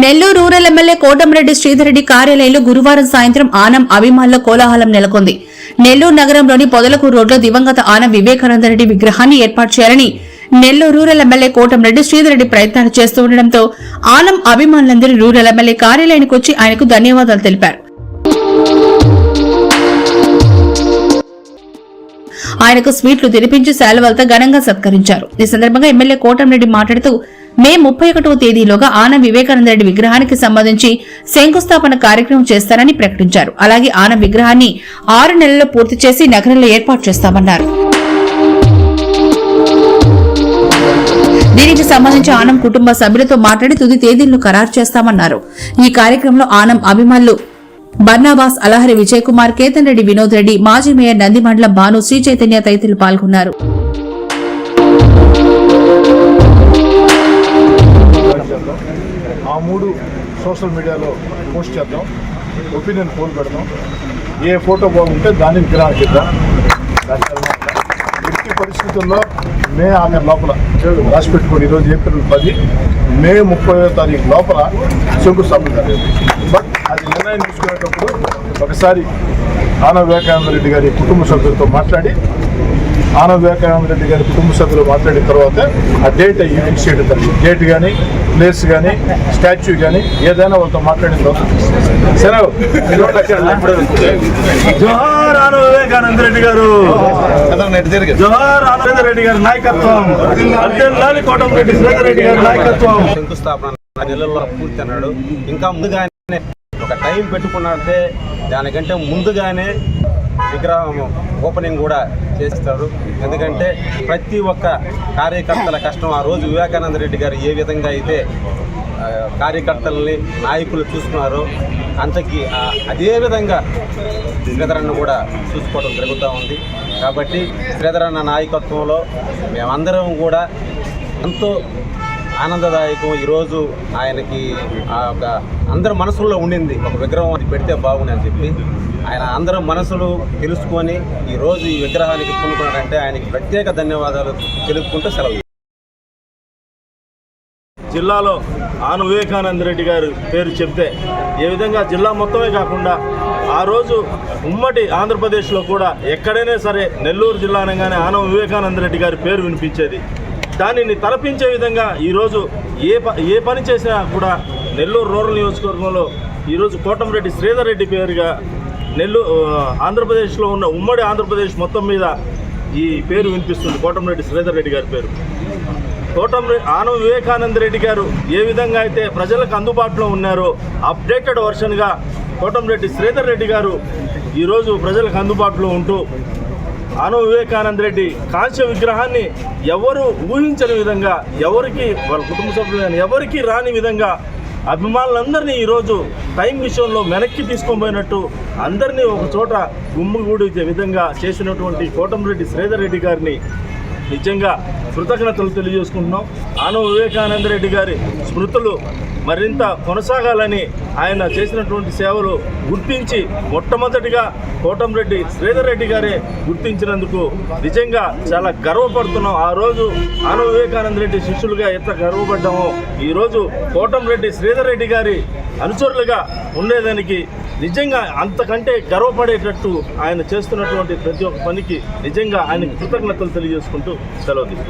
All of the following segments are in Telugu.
నెల్లూరు రూరల్ ఎమ్మెల్యే కోటమిరెడ్డి శ్రీధరెడ్డి కార్యాలయంలో గురువారం సాయంత్రం ఆనం అభిమానుల కోలాహలం నెలకొంది. నెల్లూరు నగరంలోని పొదలకూరు రోడ్లో దివంగత ఆనం వివేకానందరెడ్డి విగ్రహాన్ని ఏర్పాటు చేయాలని నెల్లూరు రూరల్ ఎమ్మెల్యే కోటమిరెడ్డి శ్రీధరెడ్డి ప్రయత్నాలు చేస్తూ ఉండడంతో ఆనం అభిమానులందరూ రూరల్ ఎమ్మెల్యే కార్యాలయానికి వచ్చి ఆయనకు ధన్యవాదాలు తెలిపారు. ఆయనకు స్వీట్లు తినిపించి శాలువలతో ఘనంగా సత్కరించారు. ఈ సందర్భంగా ఎమ్మెల్యే కోటంరెడ్డి మాట్లాడుతూ మే ముప్పై ఒకటవ తేదీలోగా ఆనం వివేకానంద రెడ్డి విగ్రహానికి సంబంధించి శంకుస్థాపన కార్యక్రమం చేస్తారని ప్రకటించారు. అలాగే ఆన విగ్రహాన్ని ఆరు నెలల్లో పూర్తి చేసి నగరంలో ఏర్పాటు చేస్తామన్నారు. దీనికి సంబంధించి ఆనం కుటుంబ సభ్యులతో మాట్లాడి తుది తేదీలను ఖరారు చేస్తామన్నారు. ఈ కార్యక్రమంలో ఆనం అభిమానులు బర్నాబాస్ అలహరి విజయ్ కుమార్ కేతన్ రెడ్డి వినోద్ రెడ్డి మాజీ మేయర్ నందిమండలం భాను శ్రీ చైతన్య తదితరులు పాల్గొన్నారు. ఆ మూడు సోషల్ మీడియాలో పోస్ట్ చేద్దాం. ఒపీనియన్ పోల్ పెడదాం. ఏ ఫోటో బాగుంటే దాన్ని విగ్రహానికి ఇద్దాం ఎట్టి పరిస్థితుల్లో మే ఆమె లోపల రాసి పెట్టుకొని ఈరోజు ఏప్రిల్ పది మే ముప్పై తారీఖు లోపల శంకుస్థాపన జరిగింది బట్ అది నిర్ణయం తీసుకునేటప్పుడు ఒకసారి ఆన వివేకానంద రెడ్డి గారి కుటుంబ సభ్యులతో మాట్లాడి ఆన వివేకానంద రెడ్డి గారి కుటుంబ సభ్యులు మాట్లాడిన తర్వాత ఆ డేట్ ఫిక్స్ చేయడం జరిగింది డేట్ కానీ ప్లేస్ కానీ స్టాచ్యూ కానీ ఏదైనా వాళ్ళతో మాట్లాడిన తర్వాత. సరే జోహార్ ఆన వివేకానంద రెడ్డి గారు. జోహార్ ఆనంద రెడ్డి గారి నాయకత్వం. కోటంరెడ్డి రెడ్డి గారి నాయకత్వం. శంకుస్థాపన నెలల్లో పూర్తి అన్నాడు. ఇంకా ముందుగానే ఒక టైం పెట్టుకున్నారంటే దానికంటే ముందుగానే విగ్రహం ఓపెనింగ్ కూడా చేస్తారు. ఎందుకంటే ప్రతి ఒక్క కార్యకర్తల కష్టం ఆ రోజు వివేకానంద రెడ్డి గారు ఏ విధంగా అయితే కార్యకర్తలని నాయకులు చూసుకున్నారో అంతకి అదే విధంగా శ్రీధరన్న కూడా చూసుకోవడం జరుగుతూ ఉంది. కాబట్టి శ్రీధరన్న నాయకత్వంలో మేమందరం కూడా ఎంతో ఆనందదాయకం. ఈరోజు ఆయనకి ఆ యొక్క అందరి మనసుల్లో ఉండింది. ఒక విగ్రహం అది పెడితే బాగుంది అని చెప్పి ఆయన అందరి మనసులు తెలుసుకొని ఈరోజు ఈ విగ్రహానికి పూనుకున్నాడంటే ఆయనకి ప్రత్యేక ధన్యవాదాలు తెలుపుకుంటూ సెలవు జిల్లాలో ఆన వివేకానంద రెడ్డి గారు పేరు చెప్తే ఏ విధంగా జిల్లా మొత్తమే కాకుండా ఆ రోజు ఉమ్మడి ఆంధ్రప్రదేశ్లో కూడా ఎక్కడైనా సరే నెల్లూరు జిల్లా అనగానే ఆనవ వివేకానంద రెడ్డి గారి పేరు వినిపించేది. దానిని తలపించే విధంగా ఈరోజు ఏ ప ఏ పని చేసినా కూడా నెల్లూరు రూరల్ నియోజకవర్గంలో ఈరోజు కోటంరెడ్డి శ్రీధర్ రెడ్డి పేరుగా నెల్లూరు ఆంధ్రప్రదేశ్లో ఉన్న ఉమ్మడి ఆంధ్రప్రదేశ్ మొత్తం మీద ఈ పేరు వినిపిస్తుంది. కోటంరెడ్డి శ్రీధర్ రెడ్డి గారి పేరు. కోటం ఆనవ వివేకానంద రెడ్డి గారు ఏ విధంగా అయితే ప్రజలకు అందుబాటులో ఉన్నారో అప్డేటెడ్ వర్షన్గా కోటంరెడ్డి శ్రీధర్ రెడ్డి గారు ఈరోజు ప్రజలకు అందుబాటులో ఉంటూ అను వివేకానంద రెడ్డి కాంస్య విగ్రహాన్ని ఎవరు ఊహించని విధంగా ఎవరికి వాళ్ళ కుటుంబ సభ్యులు కానీ ఎవరికి రాని విధంగా అభిమానులందరినీ ఈరోజు టైం విషయంలో వెనక్కి తీసుకొని పోయినట్టు అందరినీ ఒక చోట గుమ్మిగూడే విధంగా చేసినటువంటి కోటంరెడ్డి శ్రీధర్ రెడ్డి గారిని నిజంగా కృతజ్ఞతలు తెలియజేసుకుంటున్నాం. ఆనవ వివేకానంద రెడ్డి గారి స్మృతులు మరింత కొనసాగాలని ఆయన చేసినటువంటి సేవలు గుర్తించి మొట్టమొదటిగా కోటంరెడ్డి శ్రీధర్ రెడ్డి గారే గుర్తించినందుకు నిజంగా చాలా గర్వపడుతున్నాం. ఆ రోజు ఆనవ వివేకానంద రెడ్డి శిష్యులుగా ఎంత గర్వపడ్డామో ఈరోజు కోటంరెడ్డి శ్రీధర్ రెడ్డి గారి అనుచరులుగా ఉండేదానికి నిజంగా అంతకంటే గర్వపడేటట్టు ఆయన చేస్తున్నటువంటి ప్రతి ఒక్క పనికి నిజంగా ఆయన కృతజ్ఞతలు తెలియజేసుకుంటూ సెలవు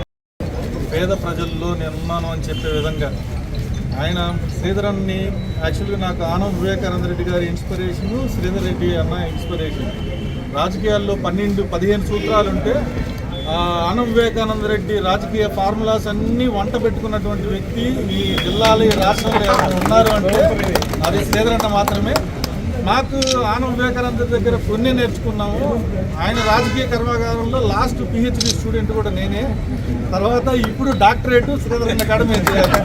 పేద ప్రజల్లో నేను ఉన్నాను అని చెప్పే విధంగా ఆయన శ్రీధరన్ని యాక్చువల్గా నాకు ఆనం వివేకానంద రెడ్డి గారి ఇన్స్పిరేషను శ్రీధర్ రెడ్డి అన్న ఇన్స్పిరేషన్. రాజకీయాల్లో పన్నెండు పదిహేను సూత్రాలు ఉంటే ఆనం వివేకానంద రెడ్డి రాజకీయ ఫార్ములాస్ అన్నీ వంట పెట్టుకున్నటువంటి వ్యక్తి ఈ జిల్లాలో ఈ రాష్ట్రంలో ఎవరైనా ఉన్నారు అంటే అది శ్రీధరన్న మాత్రమే. నాకు ఆనం వివేకానంద దగ్గర కొన్ని నేర్చుకున్నాము. ఆయన రాజకీయ కర్మాగారంలో లాస్ట్ పిహెచ్డి స్టూడెంట్ కూడా నేనే. తర్వాత ఇప్పుడు డాక్టరేట్ శ్రీధర్ అకాడమీ చేయాలి